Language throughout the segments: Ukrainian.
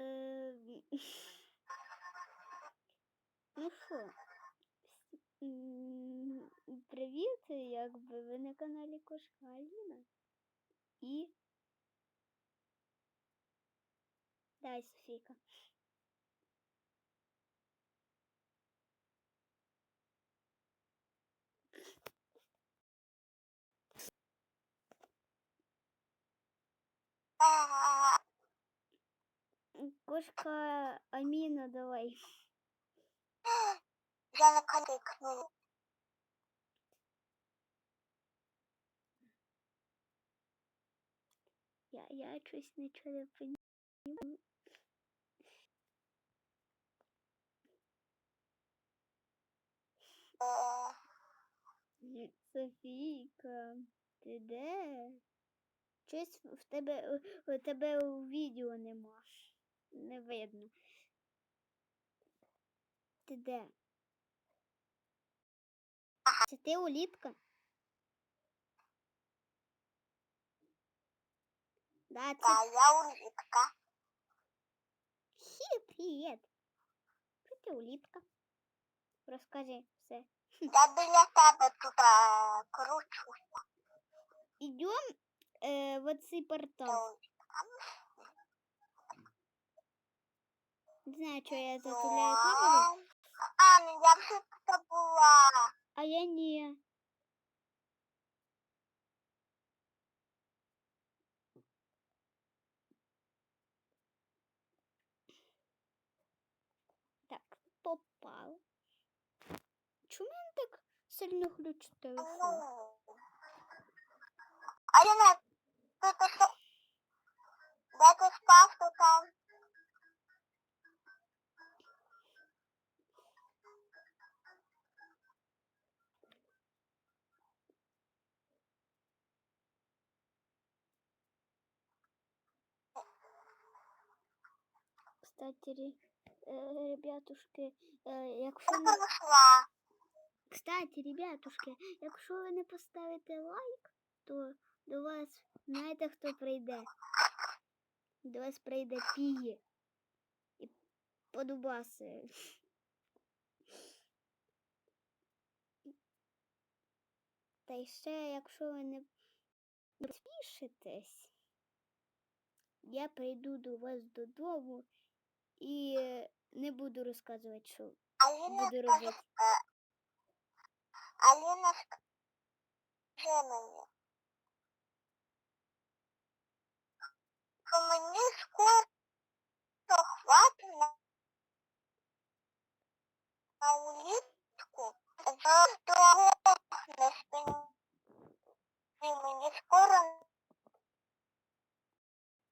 Ну що, привіт, якби ви на каналі Кошка Аліна. І. Дай, Софійка. Кошка Аміна, давай. Я на кликну. Я, я щось нічого не розумію. Софійка, ти де? Щось в тебе, у тебе у відео нема. Не видно. Ти де? Це ти улітка? Да, це Да, я улитка. Хі, привіт. Це ти улітка. Розкажи все. Я біля тебе тут е, кручуся. Ідем е, в оцей портал. Не знаю, що я затуляю камеру, А, ну я тут була. а я ні. Так, попав. Чому він так сильно глючить телефон? А я не... Ти ти що? Де ти спав, то там? Кстати, е, ребятушки, е, якщо не... Кстати, ребятушки, якщо ви не поставите лайк, то до вас знаєте, хто прийде? До вас прийде піє і подубаси. Та й ще, якщо ви не спішитесь, я прийду до вас додому і е, не буду розказувати, що Аліна буду робити. е, Аліна скаже мені. Що мені скоро хватить на, улітку за дорогу на спині. Мені скоро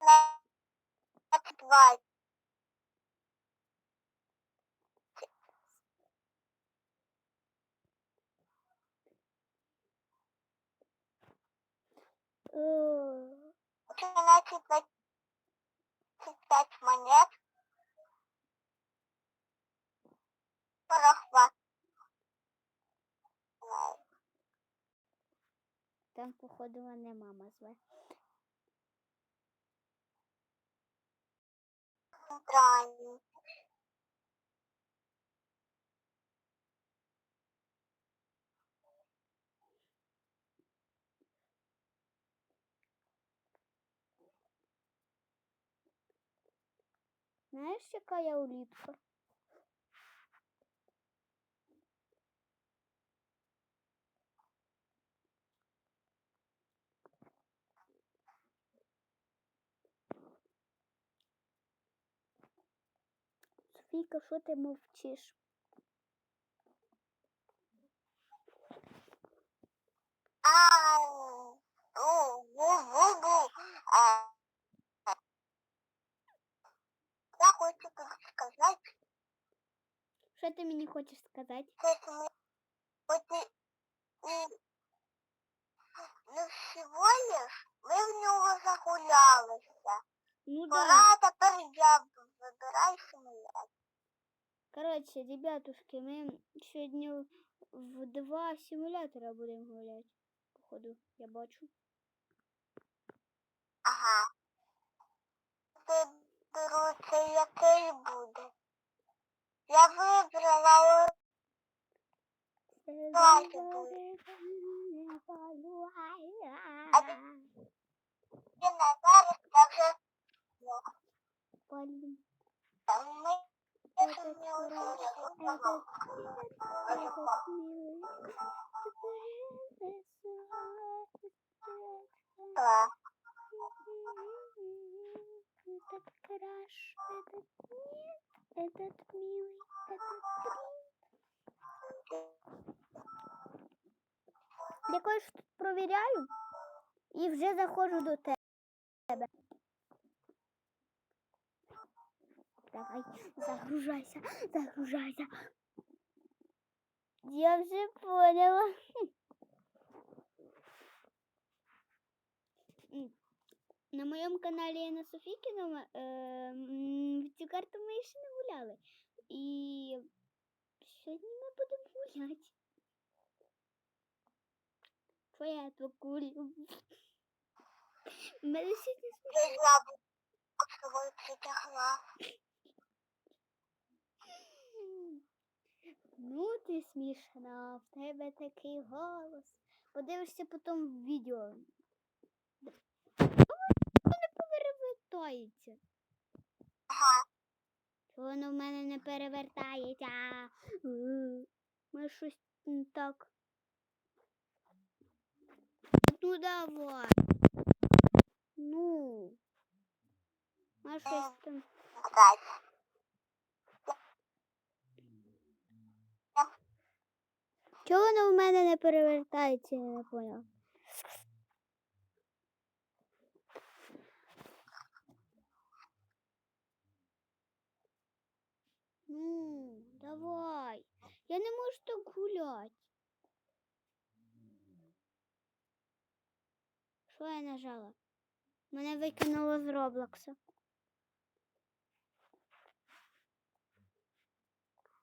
на 20. 35 монет. Порохват. Там, походу, не мама зве. Знаєш, яка я улітка? Софійка, що ти мовчиш? Ау. У, тут сказать, Що ти мені хочеш сказати? и- ну лишь мы в него загулялись. Ну да. Пора тепер я вибираю симулятор. Коротше, ребятушки, ми сьогодні в два симулятора будемо гуляти. Походу, я бачу. Ага. Ти виберу, це який буде. Я вибрала ось Давайте буде. на зараз, я вже Блін. там ми Этот не краш, узнали этот этот милый, Так. этот краш, этот нет, этот милый, этот принц. Я кое-що тут провіряю і вже заходжу до тебе. Давай, загружайся, загружайся. Я вже поняла. На моєму каналі на Софікіному е, в цю карту ми ще не гуляли. І сьогодні ми будемо гуляти. Що я тут курю? Мене сьогодні Я. Ну, ти смішна, в тебе такий голос. Подивишся потім в відео. Воно не перевертається. Ага. Чого воно в мене не перевертається? Е, Може щось не так. Ну давай. Ну. Може щось там. Чого воно в мене не перевертається, я не поняла. Ну, давай. Я не можу так гуляти. Що я нажала? Мене викинуло з Роблокса.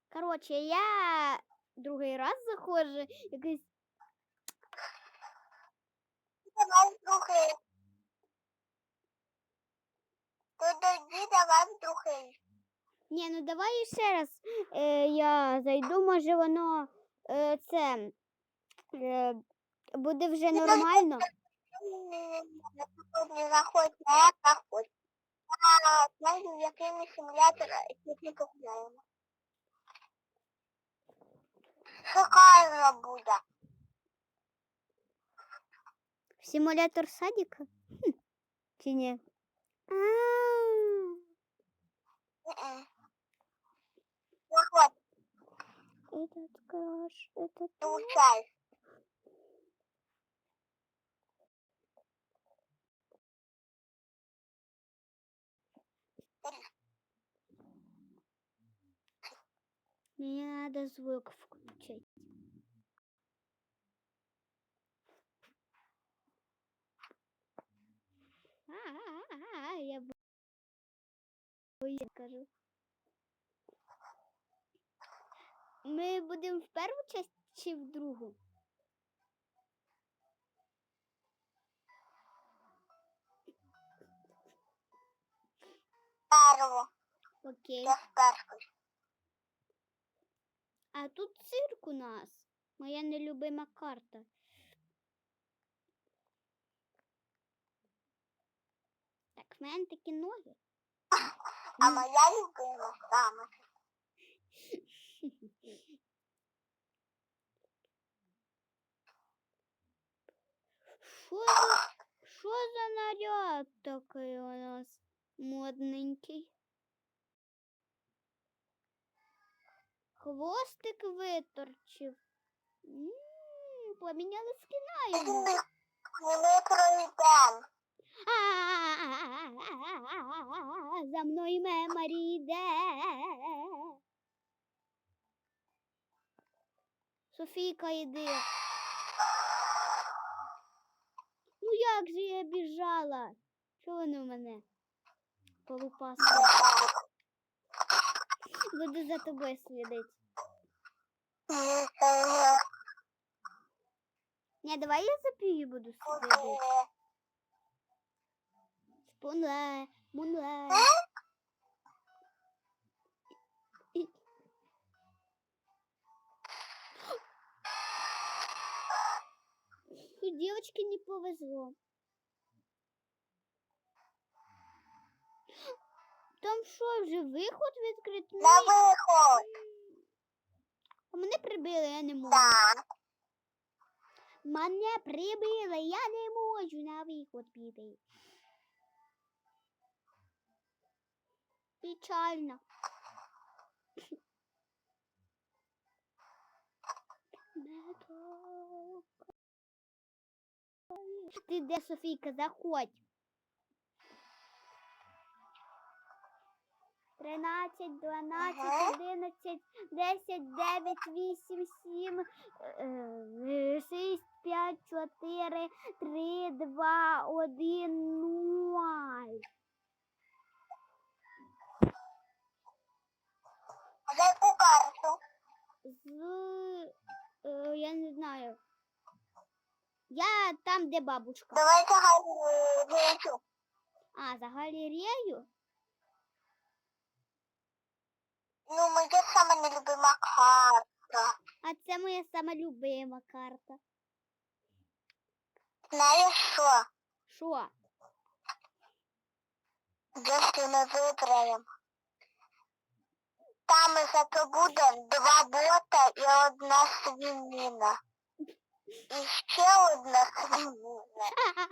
Коротше, я другий раз заходжу, якийсь Давай другий. Тоді давай другий. Ні, ну давай ще раз е, я зайду, може воно е, це е, буде вже нормально. Не заходь, не заходь. А, знаю, який ми симулятор, який погуляємо. Шикарно буде. Симулятор садика? Хм. Чи ні? А, этот гараж? этот Получается. Мне надо звук включить. А, -а, -а, -а я скажу. Ми будемо в першу часть чи в другу? Перво. Окей. Я вперше. А тут цирк у нас. Моя нелюбима карта. Так, в мене такі ноги. А моя любима саме. Що за, що за наряд такий у нас модненький? Хвостик виторчив. М, Поміняли скина йому. Ми пройдемо. За мною меморі йде. Софійка, йди. Ну як же я біжала? Чого вони в мене? Полупаски. Буду за тобою слідити. Ні, давай я за пію буду слідити. Спунле, мунле. Дівчинки не повезло. Там що, вже виход відкритий? На виход. А мене прибили, я не можу. Так. Мене прибили, я не можу на виход піти. Печально. Ти де Софійка, заходь. тринадцять, дванадцять, ага. десять, дев'ять, вісім, сім, е, е, шість, п'ять, чотири, три, два, один. Я там, де бабушка. Давайте галерею. А, за галерею? Ну, моя сама нелюбима карта. А це моя сама любима карта. Знаєш що? Що? Якщо ми виграємо. Там зато буде два бота і одна свинина. І ще одна свинина.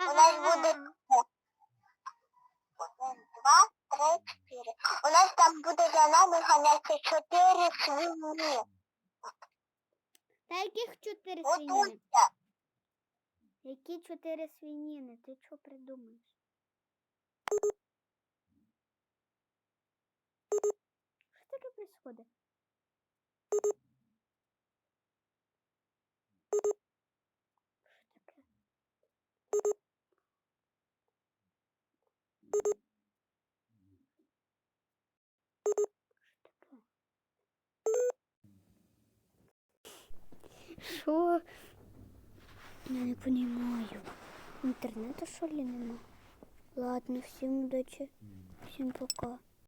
У нас буде один, два, три, чотири. У нас там буде за нами ганяти чотири свині. Та яких чотири свиніни? Готуйся. Які чотири свиніни? Ти що придумаєш? Що таке происходит? Що? Я не понимаю. Интернета что ли нема? Ладно, всем удачи. Всем пока.